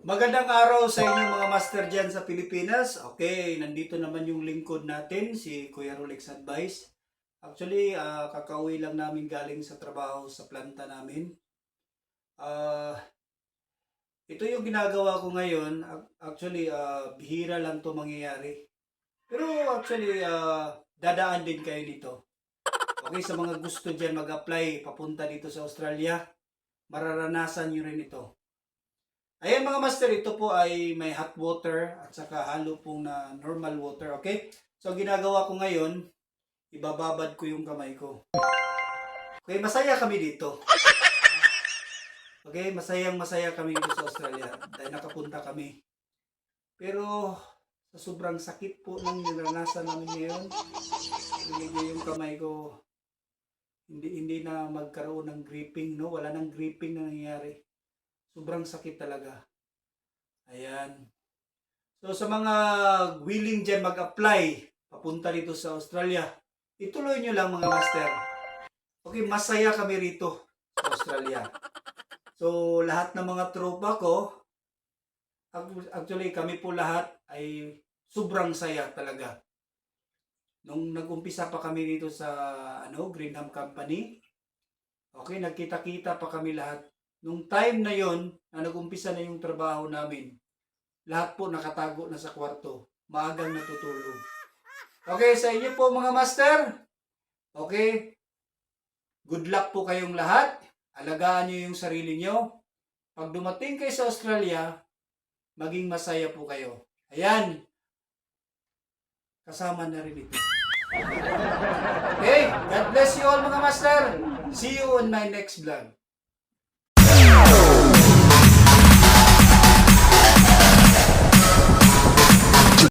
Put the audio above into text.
Magandang araw sa inyo mga master dyan sa Pilipinas. Okay, nandito naman yung lingkod natin, si Kuya Rolex Advice. Actually, ah, kakauwi lang namin galing sa trabaho sa planta namin. Ah, ito yung ginagawa ko ngayon. Ac- Actually, ah, bihira lang to mangyayari. Pero actually, ah, dadaan din kayo dito. Okay, sa mga gusto dyan mag-apply papunta dito sa Australia, mararanasan nyo rin ito. Ayan mga master, ito po ay may hot water at saka halo pong na normal water, okay? So, ginagawa ko ngayon, ibababad ko yung kamay ko. Okay, masaya kami dito. Okay, masayang masaya kami dito sa Australia dahil nakapunta kami. Pero, sa sobrang sakit po ng niranasan namin ngayon, medyo yung kamay ko, hindi hindi na magkaroon ng gripping, no? Wala nang gripping na nangyayari. Sobrang sakit talaga. Ayan. So sa mga willing dyan mag-apply, papunta dito sa Australia, ituloy nyo lang mga master. Okay, masaya kami rito sa Australia. So lahat ng mga tropa ko, ac- actually kami po lahat ay sobrang saya talaga. Nung nag-umpisa pa kami dito sa ano, Greenham Company, okay, nagkita-kita pa kami lahat nung time na yon na nag-umpisa na yung trabaho namin, lahat po nakatago na sa kwarto. Maagang natutulog. Okay, sa inyo po mga master. Okay. Good luck po kayong lahat. Alagaan nyo yung sarili nyo. Pag dumating kayo sa Australia, maging masaya po kayo. Ayan. Kasama na rin ito. Okay, God bless you all mga master. See you on my next vlog.